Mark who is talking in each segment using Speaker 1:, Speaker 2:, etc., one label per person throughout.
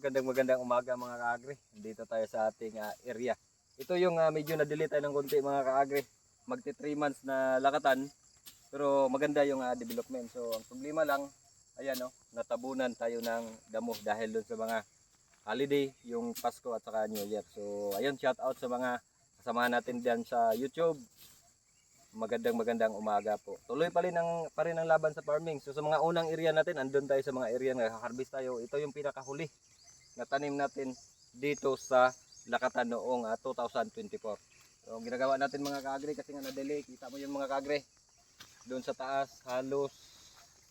Speaker 1: Magandang magandang umaga mga kaagri. Dito tayo sa ating ah, area. Ito yung ah, medyo na-delay tayo ng konti mga kaagri. Magti 3 months na lakatan. Pero maganda yung ah, development. So ang problema lang, ayan no, natabunan tayo ng damo dahil dun sa mga holiday, yung Pasko at saka New Year. So ayun, shout out sa mga kasamahan natin diyan sa YouTube. Magandang magandang umaga po. Tuloy pa rin ang pa rin ang laban sa farming. So sa mga unang area natin, andun tayo sa mga area na harvest tayo. Ito yung pinakahuli na tanim natin dito sa Lakatan noong ah, 2024. So ginagawa natin mga kaagre kasi nga na-delay, kita mo yung mga kaagre. Doon sa taas halos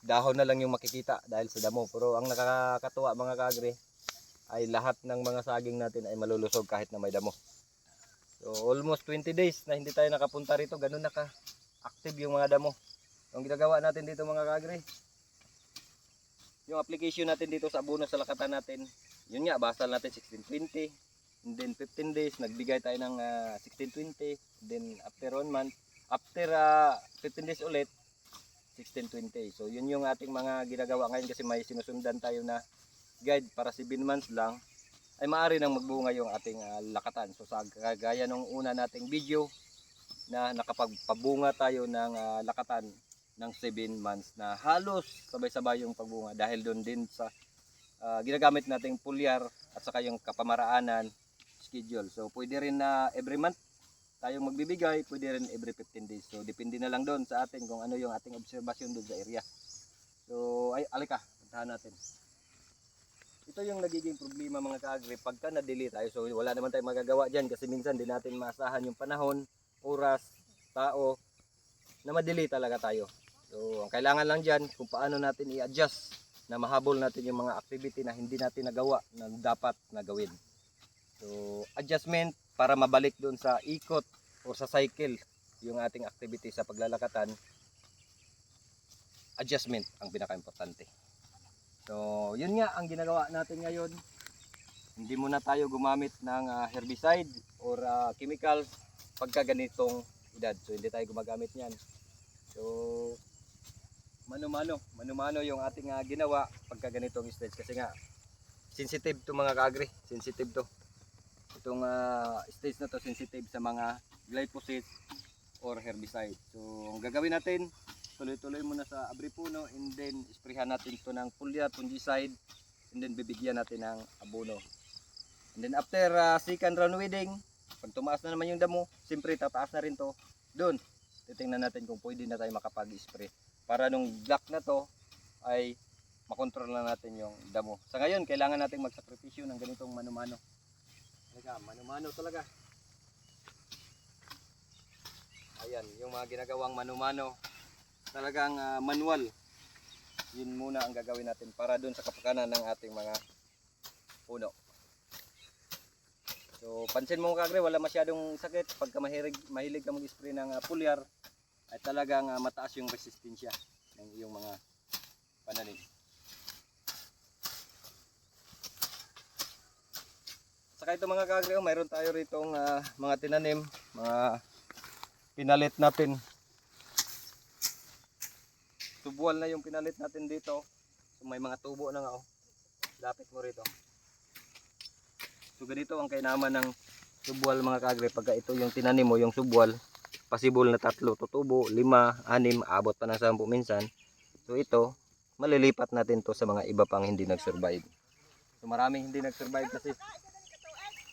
Speaker 1: dahon na lang yung makikita dahil sa damo. Pero ang nakakatuwa mga kaagre ay lahat ng mga saging natin ay malulusog kahit na may damo. So almost 20 days na hindi tayo nakapunta rito, ganun na ka active yung mga damo. Ang ginagawa natin dito mga kagre, yung application natin dito sa abono sa lakatan natin, yun nga, basal natin 1620, and then 15 days, nagbigay tayo ng ah, 1620, then after 1 month, after ah, 15 days ulit, 1620. So yun yung ating mga ginagawa ngayon kasi may sinusundan tayo na guide para 7 months lang ay maaari nang magbunga yung ating ah, lakatan. So sa kagaya nung una nating video na nakapagpabunga tayo ng ah, lakatan ng 7 months na halos sabay-sabay yung pagbunga dahil doon din sa ah, ginagamit nating pulyar at saka yung kapamaraanan schedule. So pwede rin na every month tayong magbibigay, pwede rin every 15 days. So depende na lang doon sa atin kung ano yung ating obserbasyon doon sa area. So ay alika, puntahan natin ito yung nagiging problema mga kaagri pagka na-delay tayo so wala naman tayong magagawa dyan kasi minsan din natin maasahan yung panahon oras, tao na ma-delay talaga tayo so ang kailangan lang dyan kung paano natin i-adjust na mahabol natin yung mga activity na hindi natin nagawa na dapat na gawin so adjustment para mabalik doon sa ikot o sa cycle yung ating activity sa paglalakatan adjustment ang pinaka-importante So, yun nga ang ginagawa natin ngayon. Hindi muna tayo gumamit ng ah, herbicide or ah, chemicals pagka ganitong edad. So, hindi tayo gumagamit niyan. So, mano-mano, mano-mano yung ating ah, ginawa pagka ganitong stage kasi nga sensitive to mga kaagri, sensitive to. Itong ah, stage na to sensitive sa mga glyphosate or herbicide. So, ang gagawin natin, tuloy-tuloy muna sa abripuno and then isprehan natin ito ng foliar, fungicide and then bibigyan natin ng abono. And then after uh, second round weeding, pag tumaas na naman yung damo, siyempre tataas na rin to. Doon, titingnan natin kung pwede na tayo makapag-spray. Para nung black na to ay makontrol na natin yung damo. Sa ngayon, kailangan natin magsakripisyo ng ganitong mano-mano. Talaga, mano-mano talaga. Ayan, yung mga ginagawang mano-mano talagang ah, manual yun muna ang gagawin natin para dun sa kapakanan ng ating mga puno so pansin mo kagre wala masyadong sakit pagka mahilig, mahilig ka mag-spray ng ah, foliar ay talagang ah, mataas yung resistensya ng iyong mga pananim saka ito mga kagre oh, mayroon tayo ritong ah, mga tinanim mga pinalit natin tubuan na yung pinalit natin dito. So may mga tubo na nga oh. Lapit mo rito. So ganito ang kainaman ng subwal mga kagre pagka ito yung tinanim mo yung subwal pasibol na tatlo tutubo, lima, anim, abot pa ng sampu minsan. So ito, malilipat natin to sa mga iba pang hindi nag-survive. So maraming hindi nag-survive kasi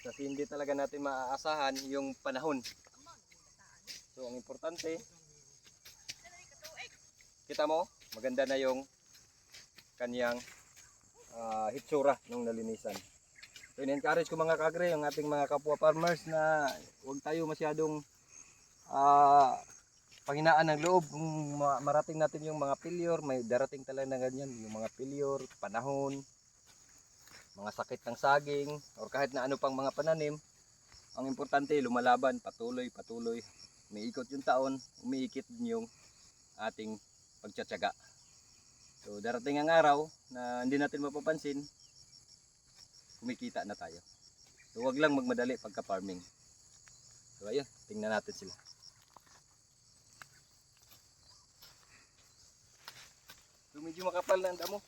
Speaker 1: kasi hindi talaga natin maaasahan yung panahon. So ang importante, kita mo, maganda na yung kanyang ah, hitsura nung nalinisan. So in-encourage ko mga kagre, yung ating mga kapwa farmers na huwag tayo masyadong ah, panghinaan ng loob kung ma- marating natin yung mga failure, may darating talaga na ganyan, yung mga failure, panahon, mga sakit ng saging, or kahit na ano pang mga pananim, ang importante lumalaban, patuloy, patuloy, umiikot yung taon, umiikit din yung ating pagtsatsaga. So darating ang araw na hindi natin mapapansin, kumikita na tayo. So wag lang magmadali pagka farming. So ayun, tingnan natin sila. So medyo makapal na ang damo.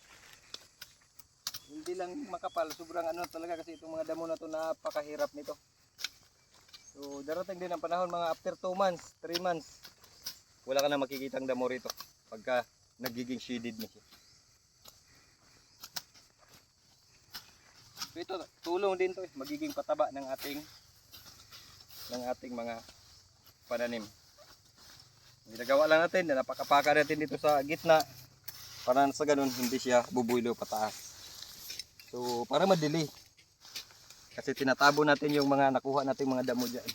Speaker 1: Hindi lang makapal, sobrang ano talaga kasi itong mga damo na to napakahirap nito. So darating din ang panahon mga after 2 months, 3 months, wala ka na makikitang damo rito pagka nagiging shaded na siya. So ito, tulong din to eh, magiging pataba ng ating ng ating mga pananim. Ginagawa lang natin, na napakapaka natin dito sa gitna para sa ganun hindi siya bubulo pataas. So para madili. Kasi tinatabo natin yung mga nakuha nating mga damo dyan.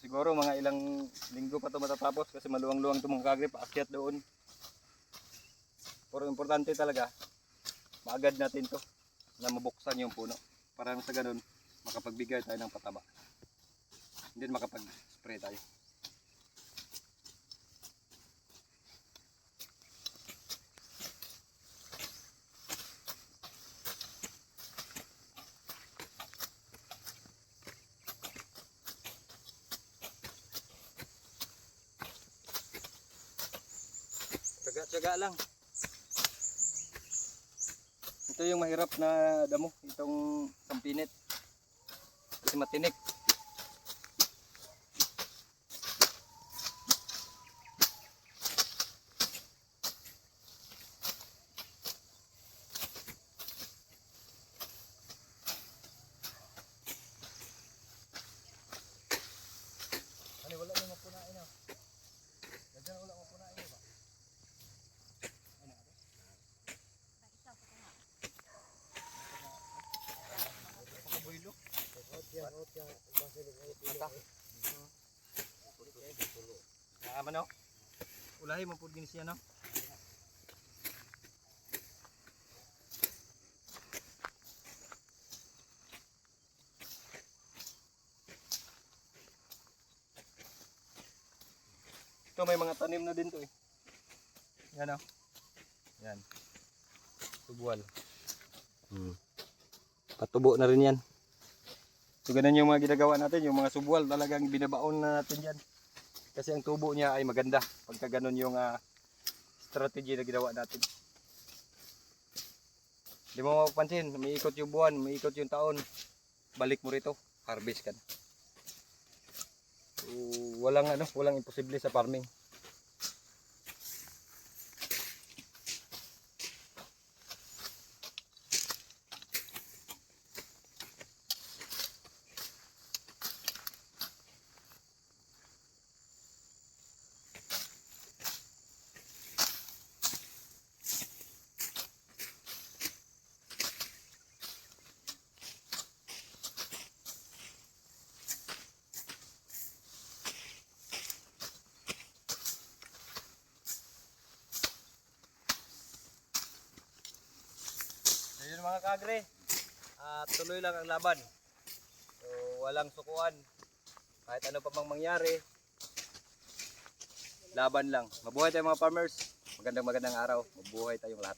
Speaker 1: Siguro mga ilang linggo pa to matatapos kasi maluwang-luwang itong mga kagri paakyat doon. Pero importante talaga, maagad natin to na mabuksan yung puno. Para sa ganun, makapagbigay tayo ng pataba. And then makapag-spray tayo. Tsaga-tsaga lang. Ito yung mahirap na damo, itong sampinit. Matinik. Ano wala mo mapunain ah. Diyan wala mapunain ba? Pakabuilo. Ah, ano? Ulahi mo pud ginis no? Ito may mga tanim na din to eh. Yan oh. Yan. Tubwal. Hmm. Patubo na rin yan. So ganun yung mga ginagawa natin, yung mga subwal talagang binabaon na natin yan. Kasi ang tubo niya ay maganda pagka ganun yung ah, strategy na ginawa natin. Hindi mo mapapansin, umiikot yung buwan, umiikot yung taon. Balik mo rito, harvest ka na. So, walang ano, walang imposible sa farming. So yun mga kagre, ah, tuloy lang ang laban. So walang sukuan. Kahit ano pa mang mangyari, laban lang. Mabuhay tayong mga farmers. Magandang magandang araw. Mabuhay tayong lahat.